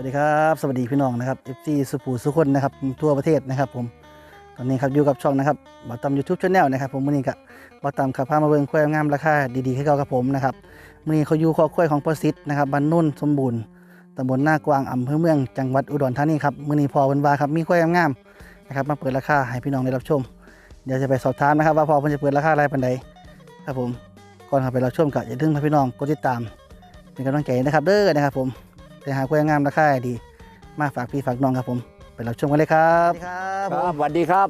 วัสดีครับสวัสดีพี่น้องนะครับ FC สุภูสุคนนะครับทั่วประเทศนะครับผมตอนนี้ครับอยู่กับช่องนะครับบัตตามยูทูบช anel นะครับผมมื่อนี้ก็บัตตามขับพามาเบิ่งควายงามราคาดีๆให้เก่ากับผมนะครับมื่อนี้เขาอยู่คอควายของประสิทธิ์นะครับบ้านนุ่นสมบูรณ์ตำบลหน้ากวางอำเภอเมืองจังหวัดอุดรธานีครับมื่อนี้พอเพิ่นวาครับมีควายงามนะครับมาเปิดราคาให้พี่น้องได้รับชม เดี๋ยวจะไปสอบถามนะครับ ว่าพอเพิ่นจะเปิดราคาอะไรปานใดครับผมก่อนเข้าไปรับชมก็อย่าลืมให้พี่น้องกดติดตามเป็นกำลังใจนะครับเด้อนะครับผม ไปหากล้วยงามราคาดี มาฝากพี่ฝากน้องครับผม ไปรับชมกันเลยครับครับครับสวัสดีครับ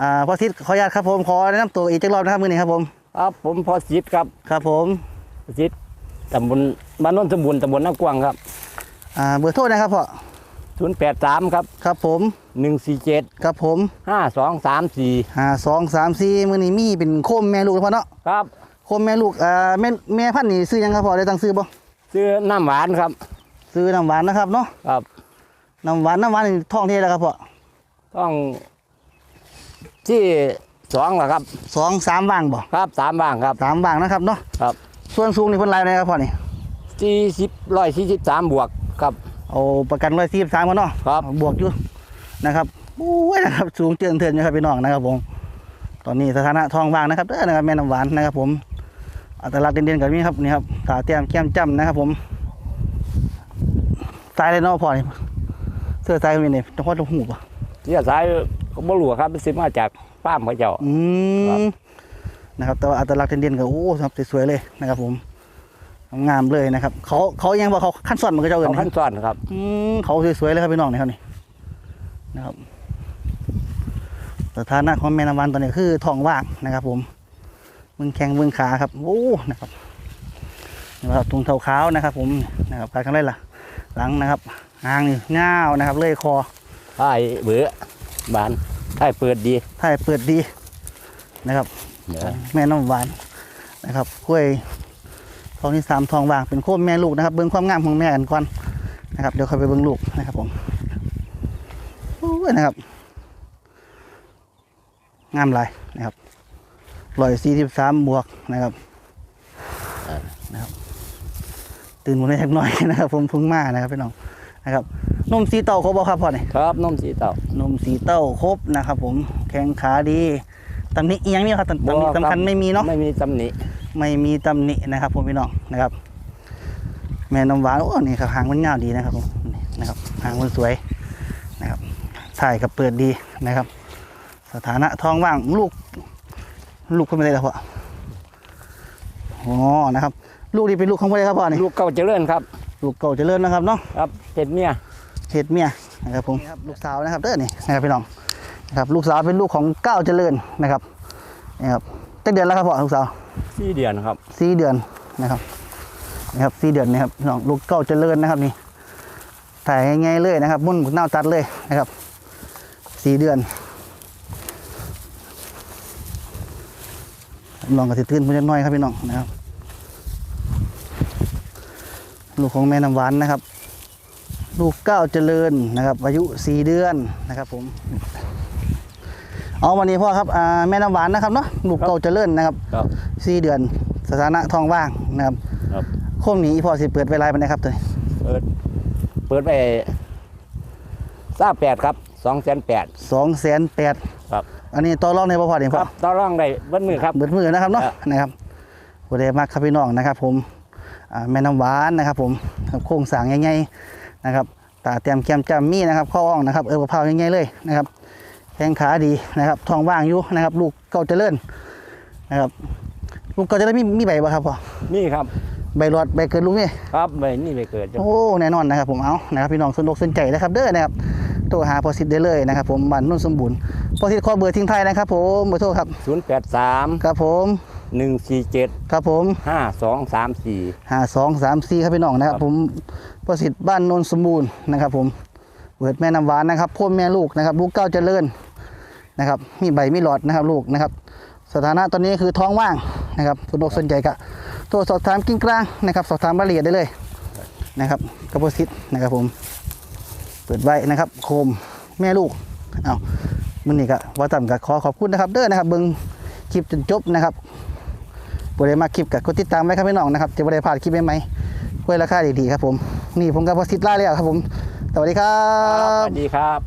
อ่าพ่อทิศขออนุญาตครับผมขอแนะนำตัวอีกจักรอบนะครับมือนี้ครับผมครับผมพอสิทธิ์ครับครับผมพอสิทธิ์ตำบลบ้านโนนสมบูรณ์ตำบลน้ากวางครับอ่าเบอร์โทษนะครับพ่อ083ครับครับผม147ครับผม5234ห้าสองสามสี่มือนี้มีเป็นโคมแม่ลูกนะพ่อเนาะครับโคมแม่ลูกอ่าแม่แม่พันธุ์นี่ซื้อยังครับพ่อได้ตั้งซื้อบ่ซื้อน้ำหวานครับ ซื้อน้ำหวานนะครับเนาะครับน้ำหวานน้ำหวานนี่ท่องเที่แล้วครับพ่อต้องที่สองเหรอครับสองสามว่างบ่ครับสามบ้างครับสามว่างนะครับเนาะครับส่วนสูงนี่เพิ่นไรนะครับพ่อนี่ที่สิบร้อยสี่สิบสามบวกครับเอาประกันร้อยสี่สามกันเนาะครับบวกอยู่นะครับโอ้ยนะครับสูงเตือนเตือนอยู่ครับพี่น้องนะครับผมตอนนี้สถานะทองว่างนะครับเด้อนะครับแม่น้ำหวานนะครับผมอัตลักษณ์เด่นๆกับนี้ครับนี่ครับตาเตี้ยมแก้มจ้ำนะครับผม สายเลยเนาะพ่อนี่เสื้อสายเป็นนี่เฉพาะตรงหูป่ะที่สายก็บ่รู้ครับซื้อมาจากป้ามเขาเจ้าอืครัมบนะครับแต่ว่าอัตลักษณ์เด่นๆกับโอ้ครับสวยๆเลยนะครับ ผมงามเลยนะครับ เขาเขายังบอกเขาขั้นส่อนมันก็เจ้าเอิเขานขั้นซ้อนครับอืมเขาสวยๆเลยครับพี่น้องนี่ครับนี่นะครับสถานะของแม่น้ำวันตอนนี้คือท้องว่างนะครับ ผมมึงแข้งมึงขาครับโอ้นะครับนี่ครับตุงเท้าขาวนะครับ ผมนะครับการกันเลยล่ะ หลังนะครับหางนี่เงาวนะครับเลยคอใช่เบื่อบานใช่เปิดดีท้ายเปิดดีนะครับ เดี๋ยวแม่น้ำหวานนะครับกล้วยทองที่สามทองว่างเป็นโคมแม่ลูกนะครับ เบิ้งความงามของแม่กันก่อนนะครับ เดี๋ยวค่อยไปเบิ้งลูกนะครับผมโอ้ยนะครับ งามหลายนะครับร้อยสี่สิบสามบวกนะครับนะครับ ตื่นมาได้สักหน่อยนะครับ ผมเพึ่งมานะครับพี่น้องนะครับนมสีเต้าครบบ่ครับพ่อเนี่ยครับนมสีเต่านมสีเต้าครบนะครับ ผมแข้งขาดีตำหนิเอียงนี่ครับตำตำหนิบ่ครับสำคัญไม่มีเนาะไม่มีตำหนิไม่มีตำหนินะครับผมพี่น้องนะครับ แม่น้ำหวานโอ้นี่ครับหางมันยาวดีนะครับผมนี่นะครับหางมันสวยนะครับถ่ายกับเปิดดีนะครับ สถานะท้องว่างลูก ลูกคนไม่ได้แล้วพ่อ อ๋อนะครับ ลูกนี่เป็นลูกของพ่อเลยครับพ่อนี่ลูกเก่าเจริญครับ ลูกเก่าเจริญนะครับเนาะครับเจ็ดเมียเห็ดเมียนะครับผมลูกสาวนะครับเด้อนี่นะครับพี่น้องนะครับลูกสาวเป็นลูกของก้าวเจริญนะครับนี่ครับตั้งเดือนแล้วครับพ่อลูกสาวสี่เดือนครับสี่เดือนนะครับนะครับสี่เดือนนะครับพี่น้องลูกเก้าเจริญนะครับนี่ถ่ายง่ายๆเลยนะครับมุ่นหน้าตัดเลยนะครับสี่เดือน ลองกระติตื้นเพื่อนน้อยครับพี่น้องนะครับ ลูกของแม่น้ำหวานนะครับ ลูกเก้าเจริญนะครับ อายุสี่เดือนนะครับ ผม เอาวันนี้พ่อครับอ่าแม่น้ำหวานนะครับเนาะลูกเก้าเจริญนะครับครับสี่เดือนสถานะทองว่างนะครับครับโคมนี้อีพอสิเปิดไว้ไลน์ไปนะครับตัวนี้เปิด เปิดไปทราบแปดครับ สองแสนแปดสองแสนแปดครับอันนี้ต่อรองในบ่พอเองคพ่อรับต่อรองได้เบิ้มือครับ เบิดมือนะครับเนาะครับ นะครับผู้ใดมากครับพี่น้องนะครับ ผมอ่าแม่น้ำหวานนะครับ ผมโค้งสร้างใหญ่ๆนะครับตาเตรียมแก้มจำมีนะครับข้ออ่องนะครับเออมะพร้าวใหญ่ๆเลยนะครับแข้งขาดีนะครับทองว่างอยู่นะครับ ลูกเก่าเจริญนะครับลูกเก่าเจริญมีมีใบบ่ครับพ่อนี่ครับ ใบรอดใบเกิดลูกนี่ ครับใบนี่ไม่เกิดจ้ะโอ้แน่นอนนะครับผมเอานะครับพี่น้องสนุกสนใจนะครับเด้อนะครับ โทรหาพอสิทธิ์ได้เลยนะครับผมบ้านนุ่นสมบูรณ์พอสิทธิ์ขอเบอร์ทิ้งท้ายนะครับผมเบอร์โทรครับศูนย์แปดสามครับผมหนึ่งสี่เจ็ดครับผมห้าสองสามสี่ห้าสองสามสี่ครับพี่น้องนะครับครับผมพอสิทธิ์บ้านนนสมบูรณ์นะครับผมเปิดแม่น้ำหวานนะครับพ่นแม่ลูกนะครับ ลูกเก้าเจริญนะครับมีใบมีหลอดนะครับลูกนะครับ สถานะตอนนี้คือท้องว่างนะครับสนุกสนใจกะโทรสอบถามกิ้งกลางนะครับ สอบถามรายละเอียดได้เลยนะครับกับพอสิทธิ์นะครับผม เปิดไว้นะครับ โคมแม่ลูกเอามันนี่ก็ว่าต่ำกับขอขอบคุณนะครับ เด้อนะครับเบิ้งคลิปจนจบนะครับบริมาคลิปกับกดติดตามไว้ครับพี่น้องนะครับ จะบริพลาดคลิปใหม่ๆไว้ราคาดีๆครับผม นี่ผมกับพอสิทธิ์ล่าแล้วครับผม สวัสดีครับ สวัสดีครับ